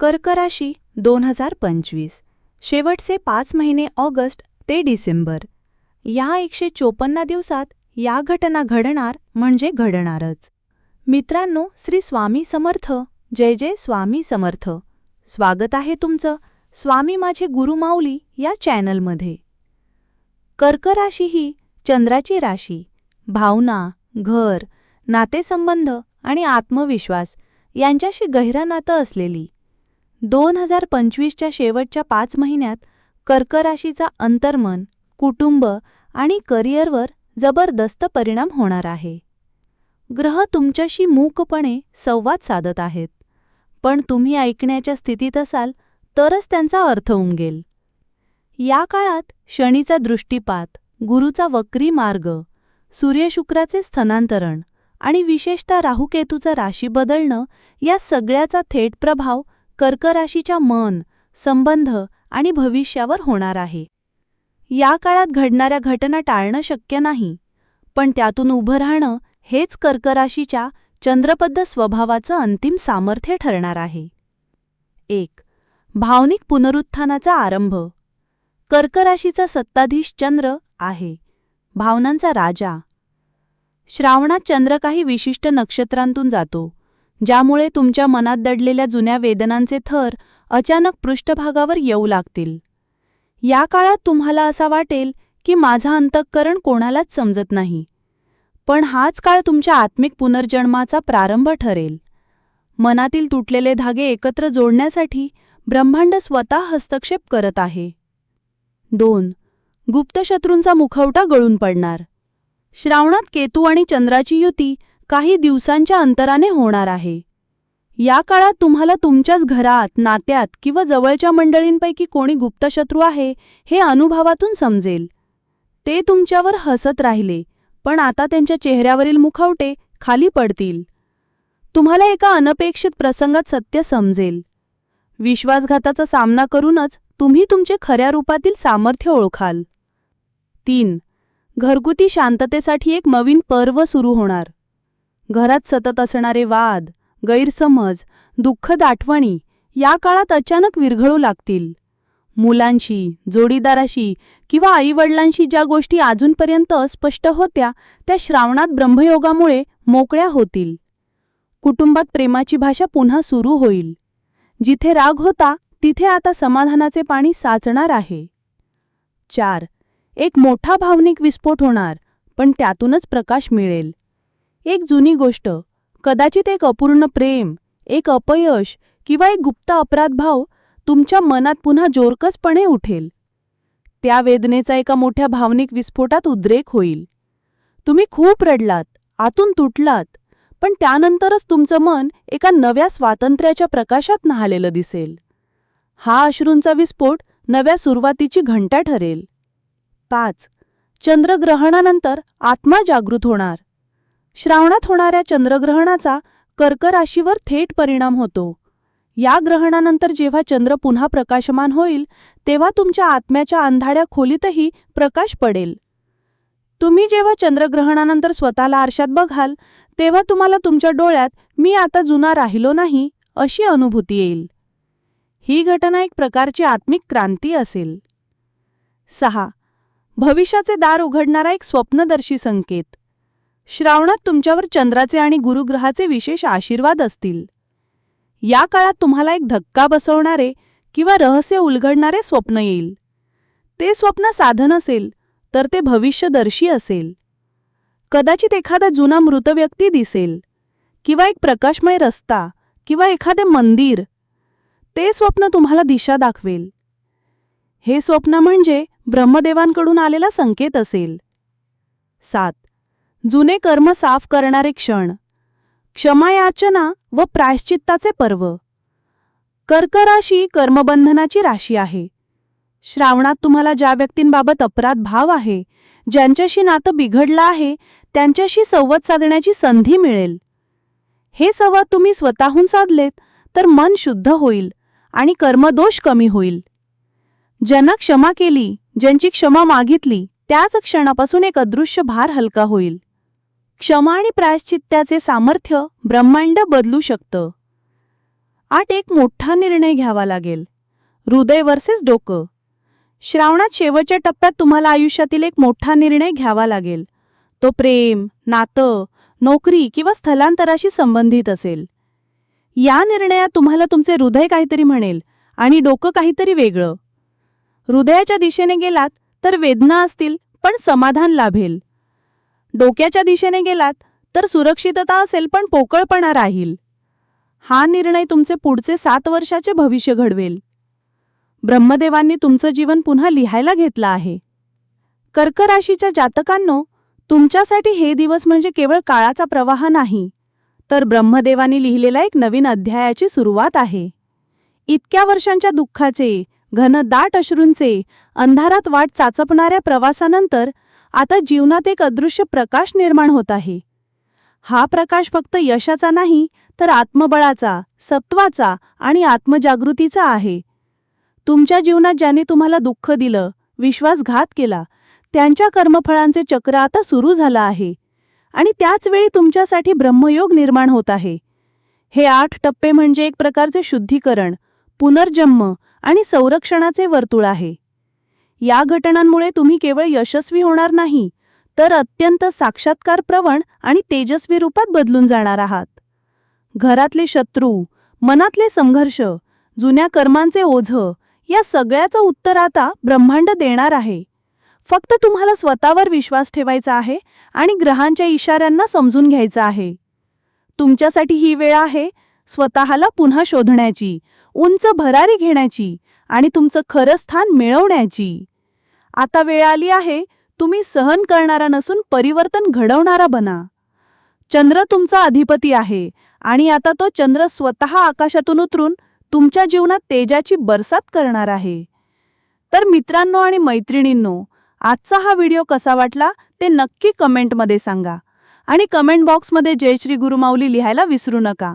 कर्कराशी दोन हजार पंचवीस. शेवटचे पाच महिने ऑगस्ट ते डिसेंबर. या एकशे चोपन्न दिवसात या घटना घडणार म्हणजे घडणारच. मित्रांनो श्री स्वामी समर्थ. जय जय स्वामी समर्थ. स्वागत आहे तुमचं स्वामी माझे गुरुमाऊली या चॅनलमध्ये. कर्कराशी ही चंद्राची राशी. भावना घर नातेसंबंध आणि आत्मविश्वास यांच्याशी गहिरं नातं असलेली. दोन हजार पंचवीसच्या शेवटच्या पाच महिन्यात कर्क राशीचा अंतर्मन कुटुंब आणि करिअरवर जबरदस्त परिणाम होणार आहे. ग्रह तुमच्याशी मूकपणे संवाद साधत आहेत. पण तुम्ही ऐकण्याच्या स्थितीत असाल तरच त्यांचा अर्थ उमगेल. या काळात शनीचा दृष्टीपात गुरुचा वक्री मार्ग सूर्यशुक्राचे स्थनांतरण आणि विशेषतः राहुकेतूचा राशी बदलणं या सगळ्याचा थेट प्रभाव कर्कराशीच्या मन संबंध आणि भविष्यावर होणार आहे. या काळात घडणाऱ्या घटना टाळणं शक्य नाही पण त्यातून उभं राहणं हेच कर्कराशीच्या चंद्रबद्ध स्वभावाचं अंतिम सामर्थ्य ठरणार आहे. एक भावनिक पुनरुत्थानाचा आरंभ. कर्क राशीचा सत्ताधीश चंद्र आहे भावनांचा राजा. श्रावणात चंद्र काही विशिष्ट नक्षत्रांतून जातो. ज्यामुळे तुमच्या मनात दडलेल्या जुन्या वेदनांचे थर अचानक पृष्ठभागावर येऊ लागतील. या काळात तुम्हाला असा वाटेल की माझं अंतःकरण कोणालाच समजत नाही. पण हाच काळ तुमच्या आत्मिक पुनर्जन्माचा प्रारंभ ठरेल. मनातील तुटलेले धागे एकत्र जोडण्यासाठी ब्रह्मांड स्वतः हस्तक्षेप करत आहे. दोन. गुप्तशत्रूंचा मुखवटा गळून पडणार. श्रावणात केतू आणि चंद्राची युती काही दिवसांच्या अंतराने होणार आहे. या काळात तुम्हाला तुमच्याच घरात नात्यात किंवा जवळच्या मंडळींपैकी कोणी गुप्तशत्रू आहे हे अनुभवातून समजेल. ते तुमच्यावर हसत राहिले पण आता त्यांच्या चेहऱ्यावरील मुखवटे खाली पडतील. तुम्हाला एका अनपेक्षित प्रसंगात सत्य समजेल. विश्वासघाताचा सामना करूनच तुम्ही तुमचे खऱ्या रूपातील सामर्थ्य ओळखाल. तीन. घरगुती शांततेसाठी एक नवीन पर्व सुरू होणार. घरात सतत असणारे वाद गैरसमज दुःखद आठवणी या काळात अचानक विरघळू लागतील. मुलांशी जोडीदाराशी किंवा आईवडिलांशी ज्या गोष्टी अजूनपर्यंत अस्पष्ट होत्या त्या श्रावणात ब्रह्मयोगामुळे मोकळ्या होतील. कुटुंबात प्रेमाची भाषा पुन्हा सुरू होईल. जिथे राग होता तिथे आता समाधानाचे पाणी साचणार आहे. चार. एक मोठा भावनिक विस्फोट होणार पण त्यातूनच प्रकाश मिळेल. एक जुनी गोष्ट. कदाचित एक अपूर्ण प्रेम एक अपयश किंवा एक गुप्त अपराधभाव तुमच्या मनात पुन्हा जोरकसपणे उठेल. त्या वेदनेचा एका मोठ्या भावनिक विस्फोटात उद्रेक होईल. तुम्ही खूप रडलात आतून तुटलात पण त्यानंतरच तुमचं मन एका नव्या स्वातंत्र्याच्या प्रकाशात न्हालेलं दिसेल. हा अश्रूंचा विस्फोट नव्या सुरुवातीची घंटा ठरेल. पाच. चंद्रग्रहणानंतर आत्मा जागृत होणार. श्रावणात होणाऱ्या चंद्रग्रहणाचा कर्क राशीवर थेट परिणाम होतो. या ग्रहणानंतर जेव्हा चंद्र पुन्हा प्रकाशमान होईल तेव्हा तुमच्या आत्म्याच्या अंधाड्या खोलीतही प्रकाश पडेल. तुम्ही जेव्हा चंद्रग्रहणानंतर स्वतःला आरशात बघाल तेव्हा तुम्हाला तुमच्या डोळ्यात मी आता जुना राहिलो नाही अशी अनुभूती येईल. ही घटना एक प्रकारची आत्मिक क्रांती असेल. सहा. भविष्याचे दार उघडणारा एक स्वप्नदर्शी संकेत. श्रावणात तुमच्यावर चंद्राचे आणि गुरुग्रहाचे विशेष आशीर्वाद असतील. या काळात तुम्हाला एक धक्का बसवणारे किंवा रहस्य उलगडणारे स्वप्न येईल. ते स्वप्न साधन असेल तर ते भविष्यदर्शी असेल. कदाचित एखादा जुना मृत व्यक्ती दिसेल किंवा एक प्रकाशमय रस्ता किंवा एखादे मंदिर. ते स्वप्न तुम्हाला दिशा दाखवेल. हे स्वप्न म्हणजे ब्रह्मदेवांकडून आलेला संकेत असेल. सात. जुने कर्म साफ करणारे क्षण क्षमायाचना व प्रायश्चित्ताचे पर्व. कर्कराशी कर्मबंधनाची राशी आहे. श्रावणात तुम्हाला ज्या व्यक्तींबाबत अपराध भाव आहे ज्यांच्याशी नातं बिघडलं आहे त्यांच्याशी संवाद साधण्याची संधी मिळेल. हे संवाद तुम्ही स्वतःहून साधलेत तर मन शुद्ध होईल आणि कर्मदोष कमी होईल. ज्यांना क्षमा केली ज्यांची क्षमा मागितली त्याच क्षणापासून एक अदृश्य भार हलका होईल. क्षमा आणि प्रायश्चित्त्याचे सामर्थ्य ब्रह्मांड बदलू शकतं. आठ एक मोठा निर्णय घ्यावा लागेल. हृदय वर्सेस डोकं. श्रावणात शेवटच्या टप्प्यात तुम्हाला आयुष्यातील एक मोठा निर्णय घ्यावा लागेल. तो प्रेम नातं नोकरी किंवा स्थलांतराशी संबंधित असेल. या निर्णयात तुम्हाला तुमचे हृदय काहीतरी म्हणेल आणि डोकं काहीतरी वेगळं. हृदयाच्या दिशेने गेलात तर वेदना असतील पण समाधान लाभेल. डोक्याच्या दिशेने गेलात तर सुरक्षितता असेल पण पोकळपणा राहील. हा निर्णय तुमचे पुढचे सात वर्षाचे भविष्य घडवेल. ब्रह्मदेवांनी तुमचं जीवन पुन्हा लिहायला घेतलं आहे. कर्क राशीच्या जातकांनो तुमच्यासाठी हे दिवस म्हणजे केवळ काळाचा प्रवाह नाही तर ब्रह्मदेवानी लिहिलेला एक नवीन अध्यायाची सुरुवात आहे. इतक्या वर्षांच्या दुःखाचे घनदाट अश्रूंचे अंधारात वाट चाचपणाऱ्या प्रवासानंतर आता जीवनात एक अदृश्य प्रकाश निर्माण होत आहे. हा प्रकाश फक्त यशाचा नाही तर आत्मबळाचा सत्वाचा आणि आत्मजागृतीचा आहे. तुमच्या जीवनात ज्याने तुम्हाला दुःख दिलं विश्वासघात केला त्यांच्या कर्मफळांचे चक्र आता सुरू झालं आहे. आणि त्याच वेळी तुमच्यासाठी ब्रह्मयोग निर्माण होत आहे. हे आठ टप्पे म्हणजे एक प्रकारचे शुद्धीकरण पुनर्जन्म आणि संरक्षणाचे वर्तुळ आहे. या घटनांमुळे तुम्ही केवळ यशस्वी होणार नाही तर अत्यंत साक्षात्कार प्रवण आणि तेजस्वी रूपात बदलून जाणार आहात. घरातले शत्रू मनातले संघर्ष जुन्या कर्मांचे ओझं या सगळ्याचं उत्तर आता ब्रह्मांड देणार आहे. फक्त तुम्हाला स्वतःवर विश्वास ठेवायचा आहे आणि ग्रहांच्या इशाऱ्यांना समजून घ्यायचं आहे. तुमच्यासाठी ही वेळ आहे स्वतःला पुन्हा शोधण्याची उंच भरारी घेण्याची आणि तुमचं खरं स्थान मिळवण्याची. आता वेळ आली आहे तुम्ही सहन करणारा नसून परिवर्तन घडवणारा बना. चंद्र तुमचा अधिपती आहे आणि आता तो चंद्र स्वतः आकाशातून उतरून तुमच्या जीवनात तेजाची बरसात करणार आहे. तर मित्रांनो आणि मैत्रिणींनो आजचा हा व्हिडिओ कसा वाटला ते नक्की कमेंटमध्ये सांगा आणि कमेंट बॉक्समध्ये जय श्री गुरुमाऊली लिहायला विसरू नका.